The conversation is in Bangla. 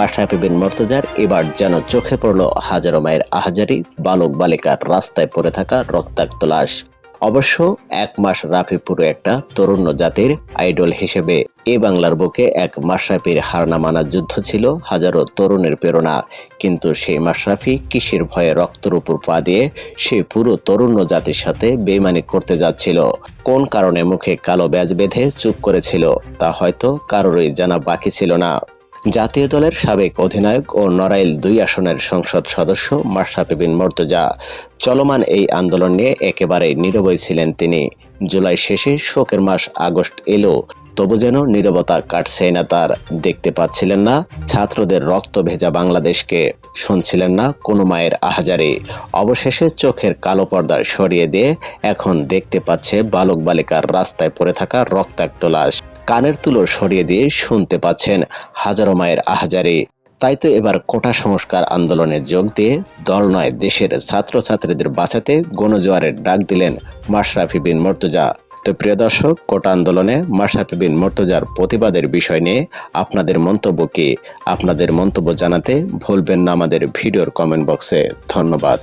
মাশরাফি বিন মর্তজার এবার যেন চোখে পড়ল হাজারো মায়ের আহাজারি, বালক বালিকার রাস্তায় পড়ে থাকা রক্তাক্ত লাশ। অবশ্য এক মাস রাফি পুরো একটা তরুণ জাতির আইডল হিসেবে এ বাংলার বুকে এক মাশরাফির হার না মানা যুদ্ধ ছিল হাজারো তরুণের প্রেরণা। কিন্তু সেই মাশরাফি কিসের ভয়ে রক্তের উপর পা দিয়ে সে পুরো তরুণ জাতির সাথে বেমানি করতে যাচ্ছিল? কোন কারণে মুখে কালো ব্যাজ বেঁধে চুপ করেছিল? তা হয়তো কারোরই জানা বাকি ছিল না। জাতীয় দলের সাবেক অধিনায়ক ও নড়াইল দুই আসনের সংসদ সদস্য মাশরাফি বিন মর্তজা। চলমান এই আন্দোলন নিয়ে একেবারে নীরবই ছিলেন তিনি। জুলাই শেষে শোকের মাস আগস্ট এলো, তবু যেন নীরবতা কাটছে না তার। দেখতে পাচ্ছিলেন না ছাত্রদের রক্ত ভেজা বাংলাদেশকে। শুনছিলেন না কোনো মায়ের আহাজারি। অবশেষে চোখের কালো পর্দা সরিয়ে দিয়ে এখন দেখতে পাচ্ছে বালক বালিকার রাস্তায় পড়ে থাকা রক্তাক্ত লাশ। কানের তুলো সরিয়ে দিয়ে শুনতে পাচ্ছেন হাজারো মায়ের আহাজারি। তাই তো এবার কোটা সংস্কার আন্দোলনে যোগ দিয়ে দল নয়, দেশের ছাত্রছাত্রীদের বাঁচাতে গণজোয়ারের ডাক দিলেন মাশরাফি বিন মর্তজা। তো প্রিয় দর্শক, কোটা আন্দোলনে মাশরাফি বিন মর্তজার প্রতিবাদের বিষয় নিয়ে আপনাদের মন্তব্য কি? আপনাদের মন্তব্য জানাতে ভুলবেন না আমাদের ভিডিওর কমেন্ট বক্সে। ধন্যবাদ।